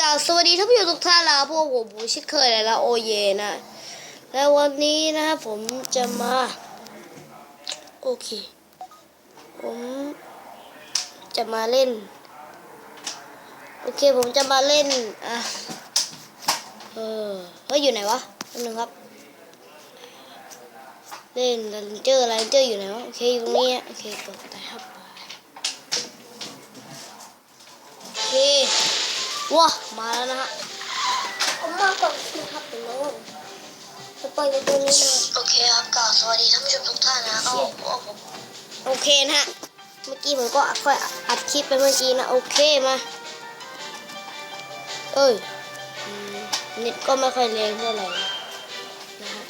กล่าวสวัสดีท่านผู้ชมทุกท่านแล้วพวกผมผู้ชิดเคยและโอเยนะ และวันนี้นะผมจะมา โอเค ผมจะมาเล่น โอเคผมจะมาเล่น อะ เออเฮ้ยอยู่ไหนวะแป๊บนึงครับ เล่นรันเจอร์รันเจอร์อยู่ไหนวะ โอเคอยู่ตรงนี้โอเคกดแต่ครับโอเค ว้ามาแล้วนะฮะผมมาก่อนนะครับผมน้องจะปล่อยในตัวนี้นะโอเคครับกล่าวสวัสดีท่านผู้ชมทุกท่านนะก็ผมโอเคนะฮะเมื่อกี้ผมก็ค่อยอัดคลิปไปเมื่อกี้นะโอเคมาเอ้ยอืมเน็ตก็ไม่ค่อยแรงเท่าไหร่นะฮะ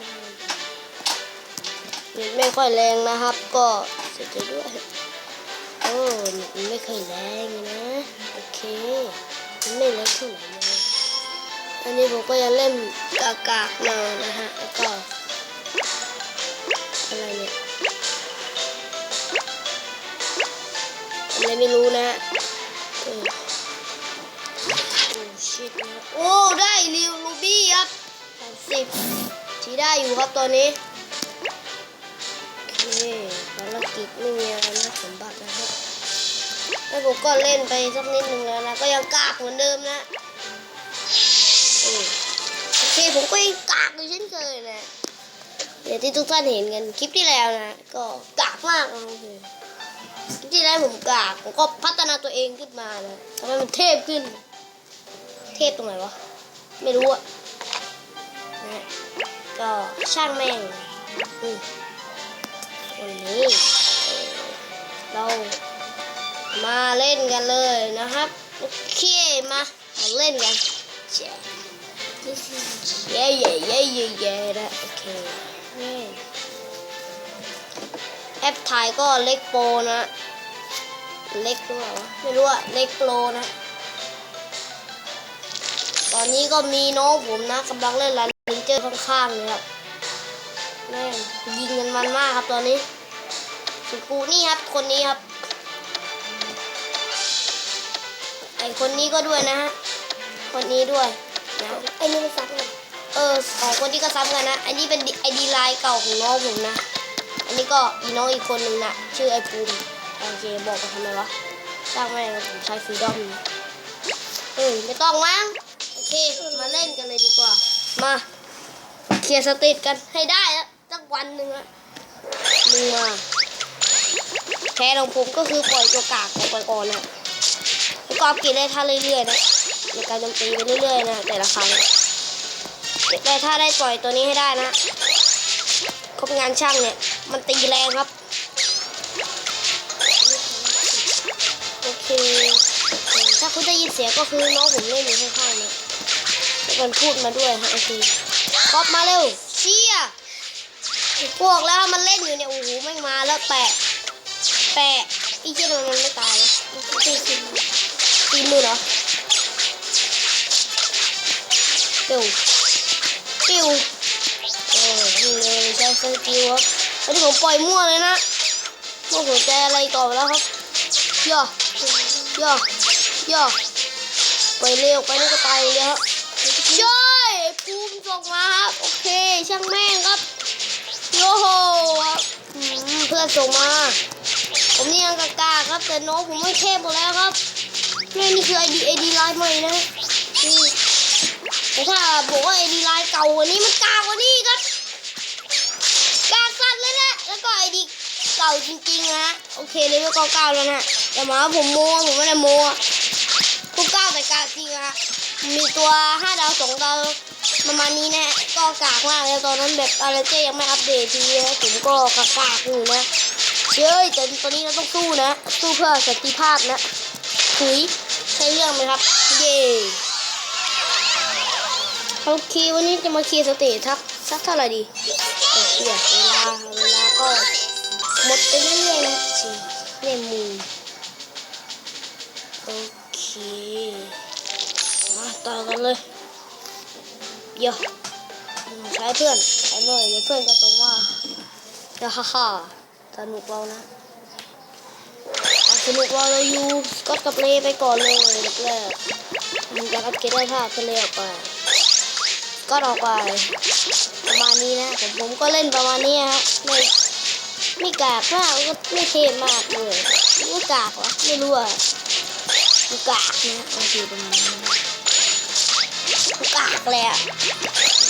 อืมเน็ตไม่ค่อยแรงนะครับ ก็เสียใจด้วย โอ้ไม่เคยแรงนะ โอเค ไม่แรงเท่าไหร่เลยอันนี้ผมก็ยังเล่นกากากๆมานะฮะ แล้วก็ อะไรเนี่ยอะไรไม่รู้นะโอ้ชิตนะ โอ้ ได้ริวรูบี้ครับสามสิบที่ได้อยู่ครับตอนนี้ โอเคภารกิจไม่มีอะไรนะสมบัตินะครับ แล้วผมก็เล่นไปสักนิดหนึ่งแล้วนะ ก็ยังกากเหมือนเดิมนะ โอเคผมก็ยังกากอยู่เช่นเคยนะอย่างที่ทุกท่านเห็นกันคลิปที่แล้วนะ ก็กากมากนะโอเคคลิปที่แล้วผมกาก ผมก็พัฒนาตัวเองขึ้นมานะทำให้มันเทพขึ้น เทพตรงไหนวะ ไม่รู้อะนะก็ช่างแม่งอืมวันนี้เรา มาเล่นกันเลยนะครับโอเคมามาเล่นกันเย่เย่เย่เย่เย่นะโอเคแอปถ่ายก็เล็กโปรนะเล็กหรือเปล่าวะไม่รู้อะเล็กโปรนะ ตอนนี้ก็มีน้องผมนะกำลังเล่นรันลิงเจอร์ข้างๆเลยครับแม่งยิงกันมันมากครับตอนนี้สุกูนี่ครับคนนี้ครับ ไอคนนี้ก็ด้วยนะฮะ คนนี้ด้วยนะไอ้นี่ไม่ซักเลยเออสองคนที่ก็ซ้ำกันนะ อันนี้เป็นไอดีไลน์เก่าของน้องผมนะ อันนี้ก็อีน้องอีกคนนึงนะ ชื่อไอภูมิโอเคบอกกันทำไมวะช่างแม่งนะผมใช้ฟรีดอมนะเออไม่ต้องมั้ง โอเค มาเล่นกันเลยดีกว่า มาเคลียร์สเตตกันให้ได้อะสักวันหนึ่งอะมึงมาแพ้ของผมก็คือปล่อยตัวกากออกไปก่อนนะแล้ว ก็อัพเกรดได้ท่าเรื่อยๆนะในการโจมตีไปเรื่อยๆนะแต่ละครั้งแต่ถ้าได้ปล่อยตัวนี้ให้ได้นะครบงานช่างเนี่ย มันตีแรงครับ โอเค ถ้าคุณได้ยินเสียงก็คือน้องผมเล่นอยู่ข้างๆเนี่ยมันพูดมาด้วยฮะโอเคครอบมาเร็วเชี่ยพวกแล้วมันเล่นอยู่เนี่ยโอ้โหไม่มาแล้วแปะ แปะอีเจ้ามันไม่ตายวะมันตีสิ ตีมือเหรอเดี๋ยวปิวเออนี่เลยใช้สกิลครับอันนี้ผมปล่อยมั่วเลยนะมั่วหัวใจอะไรก่อแล้วครับย่อย่อย่อไปเร็วไปนี่ก็ตายเลยครับช่วยภูมิส่งมาครับโอเคช่างแม่งครับโยโหครับเพื่อนส่งมา ผมนี่ยังกากาครับแต่น้องผมไม่เทพหมดแล้วครับ แม่นี่คือไอดีไอดีไลน์ใหม่นะแต่ถ้าบอกว่าไอดีไลน์เก่ากว่านี้มันกากกว่านี้ครับกากสัตว์เลยนะแล้วก็ไอดีเก่าจริงๆนะโอเคเลยไม่ก็เก้าแล้วนะแต่มาผมโมผมไม่ได้โมทุกเก้าแต่กากจริงอะมีตัวห้าดาวสองดาวประมาณนี้นะก็กากมากแล้วตอนนั้นแบบอะไรเจยังไม่อัปเดตทีนะผมก็กากากอยู่นะเฮ้ยแต่ตอนนี้เราต้องสู้นะ สู้เพื่อสันติภาพนะถุย ใช่เรื่องไหมครับ เย่โอเควันนี้จะมาเคลียร์สเตทครับสักเท่าไหร่ดีเออเดี๋ยวเวลาเวลาก็หมดไปเรื่อยๆนะสิเนี่ยมูโอเคมาต่อกันเลยเดี๋ยวใช้เพื่อนใช้เลยเดี๋ยวเพื่อนจะตรงว่าจะฮ่าฮ่าสนุกเรานะ สนุกรอเราอยู่ก็กับเลไปก่อนเลยเด็กแรกมันจะอัปเกรดได้ภาพก็เลยออกไป ก็ออกไป ประมาณนี้นะผมผมก็เล่นประมาณนี้ฮะไม่ไม่กากมากก็ไม่เทมากเลยไม่กากวะไม่รู้อะกูกากนะโอเคประมาณนี้กูกากเลยอะ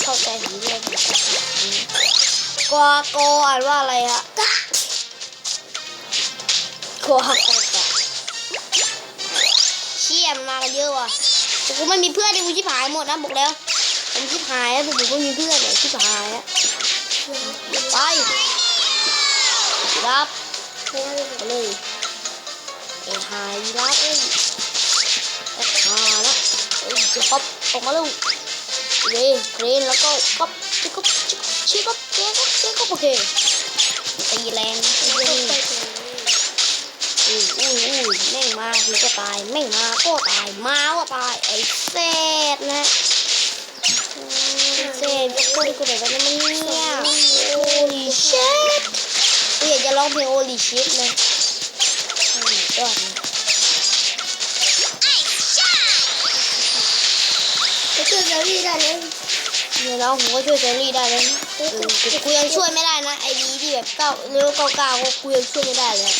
เข้าใจผมด้วยผมกากนะกอโกอ่านว่าอะไรฮะกากกอโก กูไม่มีเพื่อนที่กูชิบหายหมดนะบอกแล้วผมชิบหายแล้วผมไม่มีเพื่อนเลยชิบหายแล้วไปรับไปเลยไอ้หายรับเอ้ยไอ้หานะเอ้ยจะก๊อปออกมาลูกเรนเรนแล้วก็ก๊อปชิก๊อปชิก๊อปชิก๊อปเจ๊ก๊อปเจ๊ก๊อปโอเคตีแรงตีแรง อุ้ยอุ้ยอุ้ยแม่งมาแล้วก็ตายแม่งมาก็ตาย มาก็ตาย ไอ้เศษนะเซฟจะพูดกูแบบนั้นมันเนี่ยโอ้ลิชิตกูอยากจะร้องเพลงโอลิชิตเลยยยอดนะก็คือจะรีได้เลยเนี่ยน้องผมก็ช่วยเซรี่ได้เลยกูกูยังช่วยไม่ได้นะไอดีที่แบบเก้าเร็วเก้าเก้าก็กูยังช่วยไม่ได้เลย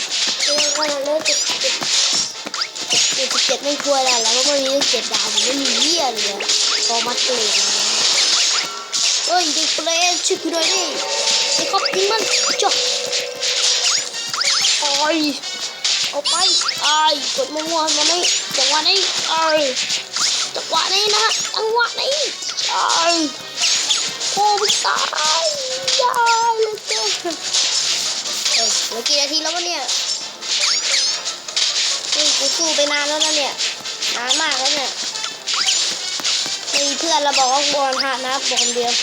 เรื่องก็เลิกติดติดเจ็ดเจ็ดไม่ช่วยได้แล้วเพราะมันมีตั้เจ็ดดาวผมไม่มีเหี้ยเลยพอมัดเกรดมาเอ้ยเด็กเปรตช่วยกูหน่อยดิไอ้ครอบยิงมันจ่อโอ้ยเอาไปไอ้กดมั่วๆมานี่จังหวะนี้ไอ้จังหวะนี้นะจังหวะนี้ไอ้โอ้ยตายยายเลยเจ้าเอ้ยเหลือกี่นาทีแล้ววะเนี่ย นี่กูสู้ไปนานแล้วนะเนี่ยนานมากแล้วเนี่ยไม่มีเพื่อนเราบอกว่าบอลหักนะบอกคนเดียว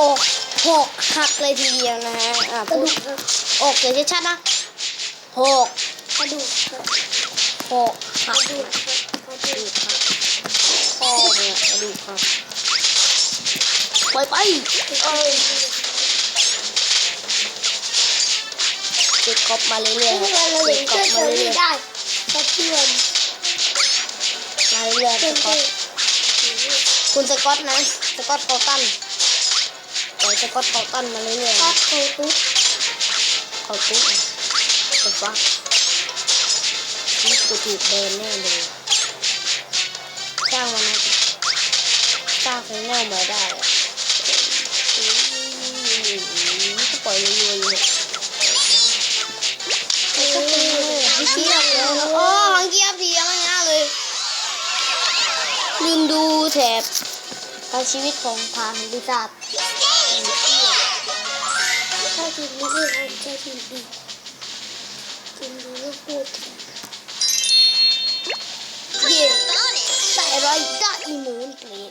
อกหกหักเลยทีเดียวนะฮะอะกระพูดูดกอกเดี๋ยวชัดๆนะหกกระดูกหกกหัระกดูกนะกระกระดูดูกกครับพ่อเนี่ยกระดูกครับไปไปเอ้ย เด็กกอบมาเรื่อยที่ๆครับเห็เด็นกอเพื่อบมาเรื่อยๆได้ก็เพื่อนมาเรื่อยๆสอนกอตคุณสกอตนะสกอตเกาตันปล่อยสกอตเกาตันมาเรื่อยๆก็นะโทรปุ๊บเขาตุ๊กสฟักนี่กูถูกแบนแน่เลยสร้างมันนะสร้างไฟแนลมาได้ก็ปล่อยรัวๆอย กับชีวิตของพานบิษัทถ้าทีนี้พี่ผมจะทีดีทีนี้ก็พูดเย่ใส่ร้อยดอทอีมูนเปลี่ย